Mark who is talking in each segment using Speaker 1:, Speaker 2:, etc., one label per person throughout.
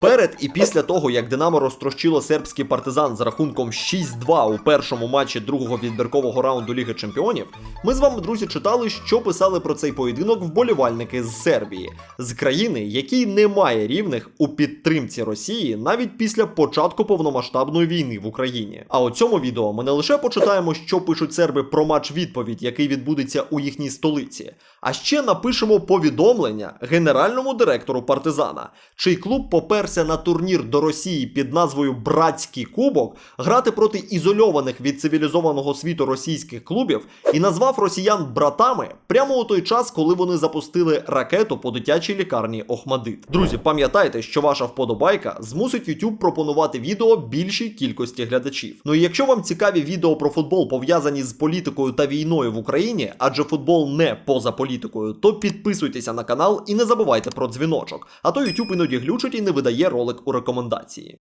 Speaker 1: Перед і після того, як Динамо розтрощило сербський партизан з рахунком 6-2 у першому матчі другого відбіркового раунду Ліги Чемпіонів, ми з вами, друзі, читали, що писали про цей поєдинок вболівальники з Сербії, з країни, якій немає рівних у підтримці Росії навіть після початку повномасштабної війни в Україні. А у цьому відео ми не лише почитаємо, що пишуть серби про матч відповідь, який відбудеться у їхній столиці, а ще напишемо повідомлення генеральному директору партизана, чий клуб поперся на турнір до Росії під назвою Братський Кубок грати проти ізольованих від цивілізованого світу російських клубів і назвав росіян братами прямо у той час, коли вони запустили ракету по дитячій лікарні Охмадит. Друзі, пам'ятайте, що ваша вподобайка змусить YouTube пропонувати відео більшій кількості глядачів. Ну і якщо вам цікаві відео про футбол пов'язані з політикою та війною в Україні, адже футбол не поза політикою, то підписуйтеся на канал і не забувайте про дзвіночок, а то YouTube іноді глючить і не видає ролик у рекомендації.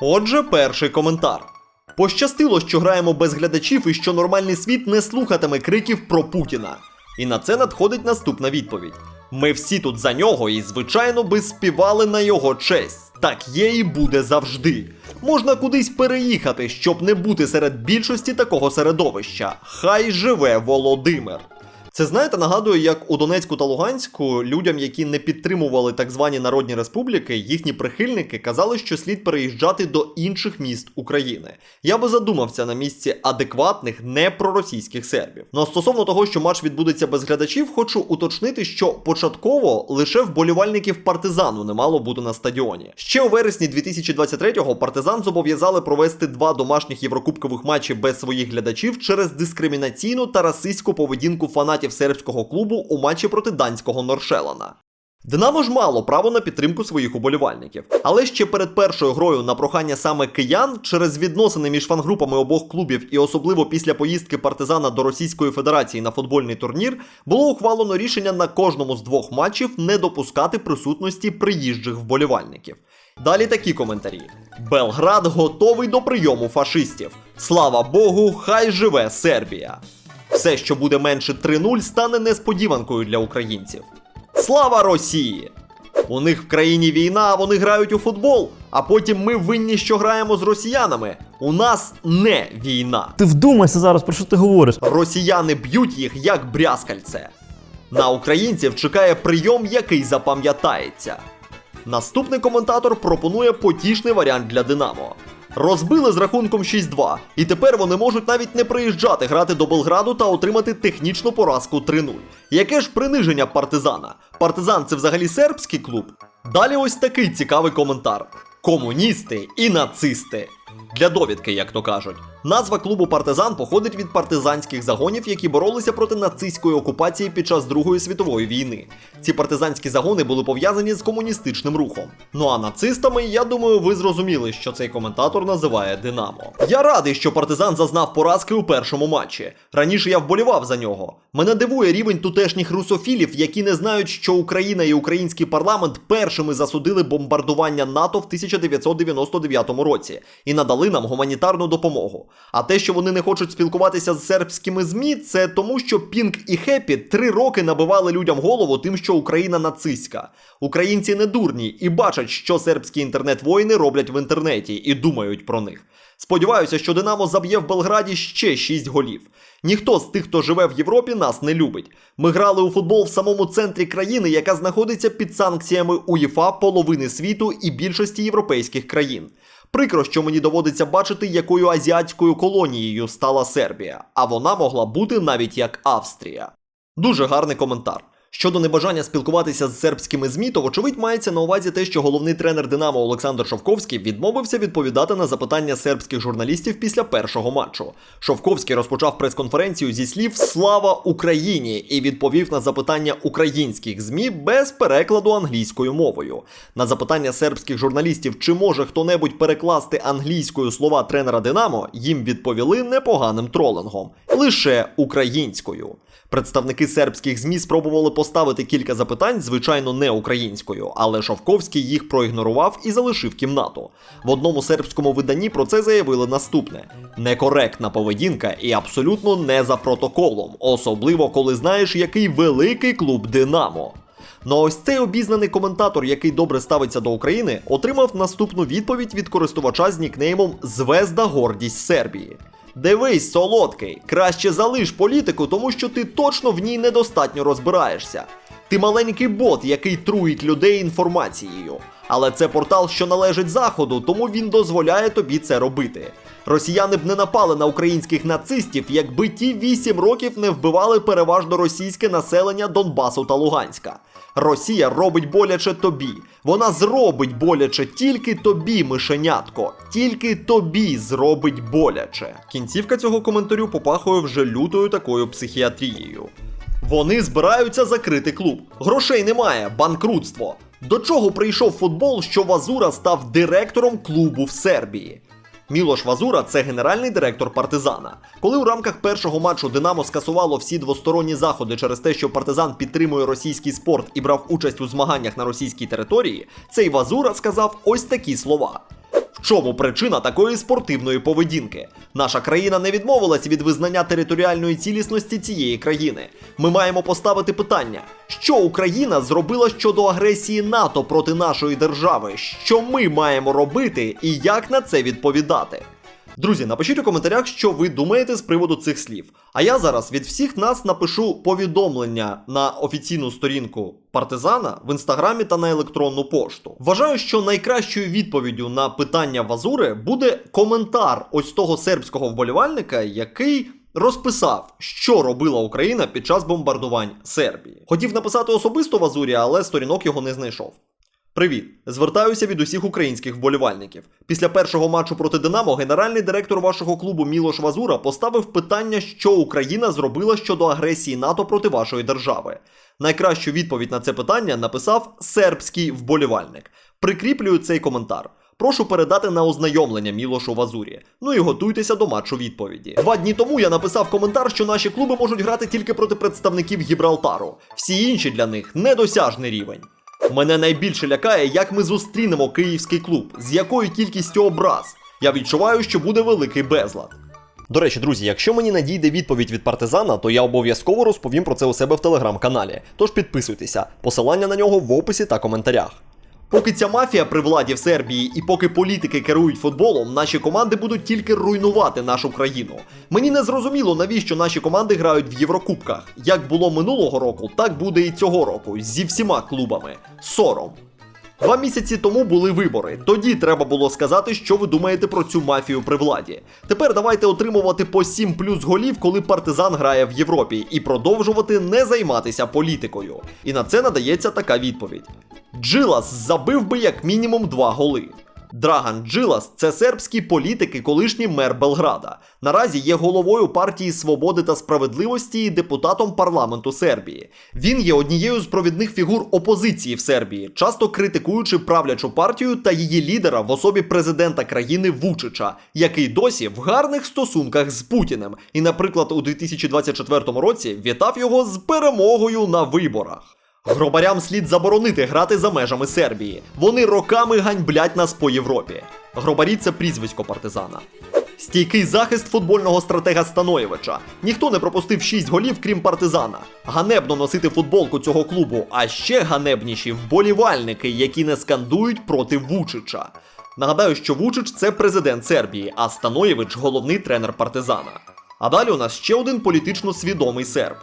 Speaker 1: Отже, перший коментар. Пощастило, що граємо без глядачів і що нормальний світ не слухатиме криків про Путіна. І на це надходить наступна відповідь. Ми всі тут за нього і, звичайно, би співали на його честь. Так є і буде завжди. Можна кудись переїхати, щоб не бути серед більшості такого середовища. Хай живе Володимир. Це знаєте, нагадує, як у Донецьку та Луганську людям, які не підтримували так звані народні республіки, їхні прихильники казали, що слід переїжджати до інших міст України. Я би задумався на місці адекватних непроросійських сербів. Ну а стосовно того, що матч відбудеться без глядачів, хочу уточнити, що початково лише вболівальників партизану не мало бути на стадіоні. Ще у вересні 2023-го партизан зобов'язали провести два домашніх єврокубкових матчі без своїх глядачів через дискримінаційну та расистську поведінку фанатів сербського клубу у матчі проти данського Норшелана. Динамо ж мало право на підтримку своїх уболівальників. Але ще перед першою грою на прохання саме киян через відносини між фангрупами обох клубів і особливо після поїздки партизана до Російської Федерації на футбольний турнір було ухвалено рішення на кожному з двох матчів не допускати присутності приїжджих вболівальників. Далі такі коментарі: Белград готовий до прийому фашистів. Слава Богу, хай живе Сербія. Все, що буде менше 3-0, стане несподіванкою для українців. Слава Росії! У них в країні війна, а вони грають у футбол. А потім ми винні, що граємо з росіянами. У нас не війна.
Speaker 2: Ти вдумайся зараз, про що ти говориш?
Speaker 1: Росіяни б'ють їх як брязкальце. На українців чекає прийом, який запам'ятається. Наступний коментатор пропонує потішний варіант для Динамо. Розбили з рахунком 6-2, і тепер вони можуть навіть не приїжджати грати до Белграду та отримати технічну поразку 3-0. Яке ж приниження партизана? Партизан це взагалі сербський клуб? Далі ось такий цікавий коментар: комуністи і нацисти. Для довідки, як то кажуть. Назва клубу партизан походить від партизанських загонів, які боролися проти нацистської окупації під час Другої світової війни. Ці партизанські загони були пов'язані з комуністичним рухом. Ну а нацистами, я думаю, ви зрозуміли, що цей коментатор називає Динамо. Я радий, що партизан зазнав поразки у першому матчі. Раніше я вболівав за нього. Мене дивує рівень тутешніх русофілів, які не знають, що Україна і український парламент першими засудили бомбардування НАТО в 1999 році і надали нам гуманітарну допомогу. А те, що вони не хочуть спілкуватися з сербськими ЗМІ, це тому, що Пінк і Хеппі три роки набивали людям голову тим, що Україна нацистська. Українці не дурні і бачать, що сербські інтернет-воїни роблять в інтернеті, і думають про них. Сподіваюся, що Динамо заб'є в Белграді ще 6 голів. Ніхто з тих, хто живе в Європі, нас не любить. Ми грали у футбол в самому центрі країни, яка знаходиться під санкціями УЄФА, половини світу і більшості європейських країн. Прикро, що мені доводиться бачити, якою азіатською колонією стала Сербія, а вона могла бути навіть як Австрія. Дуже гарний коментар. Щодо небажання спілкуватися з сербськими ЗМІ, то вочевидь мається на увазі те, що головний тренер Динамо Олександр Шовковський відмовився відповідати на запитання сербських журналістів після першого матчу. Шовковський розпочав прес-конференцію зі слів Слава Україні і відповів на запитання українських ЗМІ без перекладу англійською мовою. На запитання сербських журналістів, чи може хто-небудь перекласти англійською слова тренера Динамо, їм відповіли непоганим тролингом лише українською. Представники сербських ЗМІ спробували поставити кілька запитань, звичайно, не українською, але Шовковський їх проігнорував і залишив кімнату. В одному сербському виданні про це заявили наступне: некоректна поведінка і абсолютно не за протоколом, особливо коли знаєш, який великий клуб Динамо. Ну ось цей обізнаний коментатор, який добре ставиться до України, отримав наступну відповідь від користувача з нікнеймом Звезда Гордість Сербії. Дивись, солодкий, краще залиш політику, тому що ти точно в ній недостатньо розбираєшся. Ти маленький бот, який труїть людей інформацією. Але це портал, що належить Заходу, тому він дозволяє тобі це робити. Росіяни б не напали на українських нацистів, якби ті 8 років не вбивали переважно російське населення Донбасу та Луганська. Росія робить боляче тобі. Вона зробить боляче тільки тобі, мишенятко. Тільки тобі зробить боляче. Кінцівка цього коментарю попахує вже лютою такою психіатрією. Вони збираються закрити клуб. Грошей немає, банкрутство. До чого прийшов футбол, що Вазура став директором клубу в Сербії? Мілош Вазура це генеральний директор партизана. Коли у рамках першого матчу Динамо скасувало всі двосторонні заходи через те, що партизан підтримує російський спорт і брав участь у змаганнях на російській території, цей Вазура сказав ось такі слова. В чому причина такої спортивної поведінки? Наша країна не відмовилась від визнання територіальної цілісності цієї країни. Ми маємо поставити питання, що Україна зробила щодо агресії НАТО проти нашої держави, що ми маємо робити і як на це відповідати. Друзі, напишіть у коментарях, що ви думаєте з приводу цих слів. А я зараз від всіх нас напишу повідомлення на офіційну сторінку партизана в інстаграмі та на електронну пошту. Вважаю, що найкращою відповіддю на питання Вазури буде коментар ось того сербського вболівальника, який. Розписав, що робила Україна під час бомбардувань Сербії. Хотів написати особисто в Азурі, але сторінок його не знайшов. Привіт! Звертаюся від усіх українських вболівальників. Після першого матчу проти Динамо генеральний директор вашого клубу Мілош Вазура поставив питання, що Україна зробила щодо агресії НАТО проти вашої держави. Найкращу відповідь на це питання написав сербський вболівальник. Прикріплюю цей коментар. Прошу передати на ознайомлення Мілошу Вазурі. Ну і готуйтеся до матчу відповіді. Два дні тому я написав коментар, що наші клуби можуть грати тільки проти представників Гібралтару. Всі інші для них недосяжний рівень. Мене найбільше лякає, як ми зустрінемо київський клуб, з якою кількістю образ. Я відчуваю, що буде великий безлад. До речі, друзі, якщо мені надійде відповідь від партизана, то я обов'язково розповім про це у себе в телеграм-каналі. Тож підписуйтеся, посилання на нього в описі та коментарях. Поки ця мафія при владі в Сербії і поки політики керують футболом, наші команди будуть тільки руйнувати нашу країну. Мені не зрозуміло, навіщо наші команди грають в Єврокубках. Як було минулого року, так буде і цього року зі всіма клубами. Сором. Два місяці тому були вибори. Тоді треба було сказати, що ви думаєте про цю мафію при владі. Тепер давайте отримувати по 7 плюс голів, коли партизан грає в Європі, і продовжувати не займатися політикою. І на це надається така відповідь: Джилас забив би як мінімум два голи. Драган Джилас це сербський політик і колишній мер Белграда. Наразі є головою партії Свободи та справедливості і депутатом парламенту Сербії. Він є однією з провідних фігур опозиції в Сербії, часто критикуючи правлячу партію та її лідера в особі президента країни Вучича, який досі в гарних стосунках з Путіним. І, наприклад, у 2024 році вітав його з перемогою на виборах. Гробарям слід заборонити грати за межами Сербії. Вони роками ганьблять нас по Європі. Гробарі це прізвисько партизана. Стійкий захист футбольного стратега Станоєвича. Ніхто не пропустив 6 голів, крім партизана. Ганебно носити футболку цього клубу, а ще ганебніші вболівальники, які не скандують проти Вучича. Нагадаю, що Вучич це президент Сербії, а Станоєвич головний тренер партизана. А далі у нас ще один політично свідомий серб.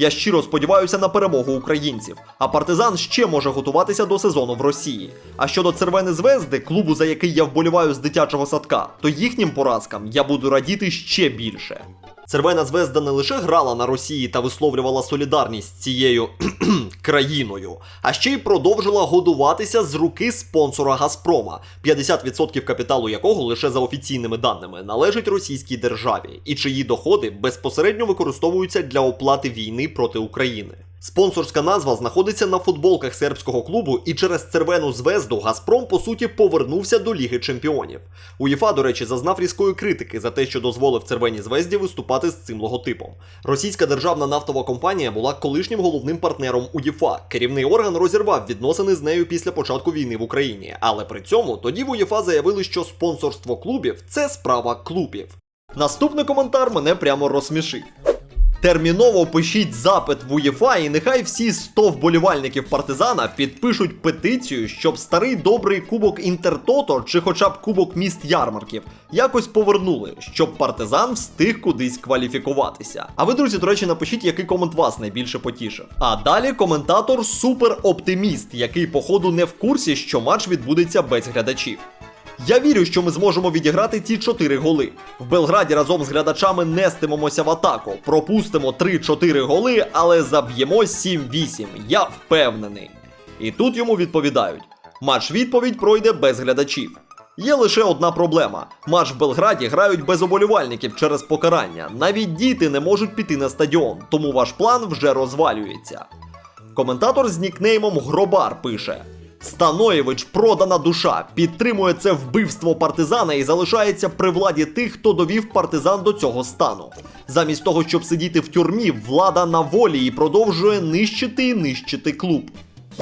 Speaker 1: Я щиро сподіваюся на перемогу українців, а партизан ще може готуватися до сезону в Росії. А щодо Цервени Звезди, клубу, за який я вболіваю з дитячого садка, то їхнім поразкам я буду радіти ще більше. Цервена Звезда не лише грала на Росії та висловлювала солідарність з цією країною, а ще й продовжила годуватися з руки спонсора Газпрома, 50% капіталу якого лише за офіційними даними належить російській державі, і чиї доходи безпосередньо використовуються для оплати війни проти України. Спонсорська назва знаходиться на футболках сербського клубу, і через цервену звезду Газпром по суті повернувся до Ліги Чемпіонів. УЄФА, до речі, зазнав різкої критики за те, що дозволив цервеній звезді виступати з цим логотипом. Російська державна нафтова компанія була колишнім головним партнером УЄФА. Керівний орган розірвав відносини з нею після початку війни в Україні. Але при цьому тоді в УЄФА заявили, що спонсорство клубів це справа клубів. Наступний коментар мене прямо розсмішив. Терміново пишіть запит в УЄФА і нехай всі 100 вболівальників партизана підпишуть петицію, щоб старий добрий кубок Інтертото чи хоча б кубок міст ярмарків якось повернули, щоб партизан встиг кудись кваліфікуватися. А ви, друзі, до речі, напишіть, який комент вас найбільше потішив. А далі коментатор супер-оптиміст, який, походу, не в курсі, що матч відбудеться без глядачів. Я вірю, що ми зможемо відіграти ці 4 голи. В Белграді разом з глядачами нестимемося в атаку, пропустимо 3-4 голи, але заб'ємо 7-8. Я впевнений. І тут йому відповідають: матч відповідь пройде без глядачів. Є лише одна проблема: матч в Белграді грають без оболівальників через покарання. Навіть діти не можуть піти на стадіон, тому ваш план вже розвалюється. Коментатор з нікнеймом Гробар пише: Станоєвич продана душа, підтримує це вбивство партизана і залишається при владі тих, хто довів партизан до цього стану. Замість того, щоб сидіти в тюрмі, влада на волі і продовжує нищити і нищити клуб.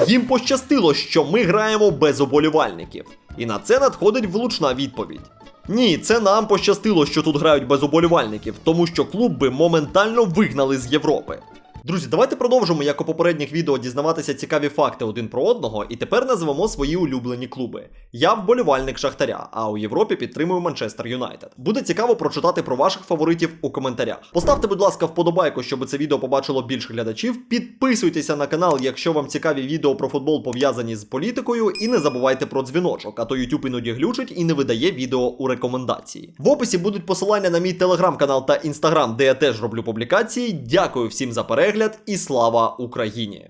Speaker 1: Їм пощастило, що ми граємо без оболівальників. І на це надходить влучна відповідь. Ні, це нам пощастило, що тут грають без оболівальників, тому що клуб би моментально вигнали з Європи. Друзі, давайте продовжимо, як у попередніх відео, дізнаватися цікаві факти один про одного, і тепер назвемо свої улюблені клуби. Я вболівальник Шахтаря, а у Європі підтримую Манчестер Юнайтед. Буде цікаво прочитати про ваших фаворитів у коментарях. Поставте, будь ласка, вподобайку, щоб це відео побачило більше глядачів. Підписуйтеся на канал, якщо вам цікаві відео про футбол пов'язані з політикою, і не забувайте про дзвіночок, а то YouTube іноді глючить і не видає відео у рекомендації. В описі будуть посилання на мій телеграм-канал та інстаграм, де я теж роблю публікації. Дякую всім за перегляд і слава Україні!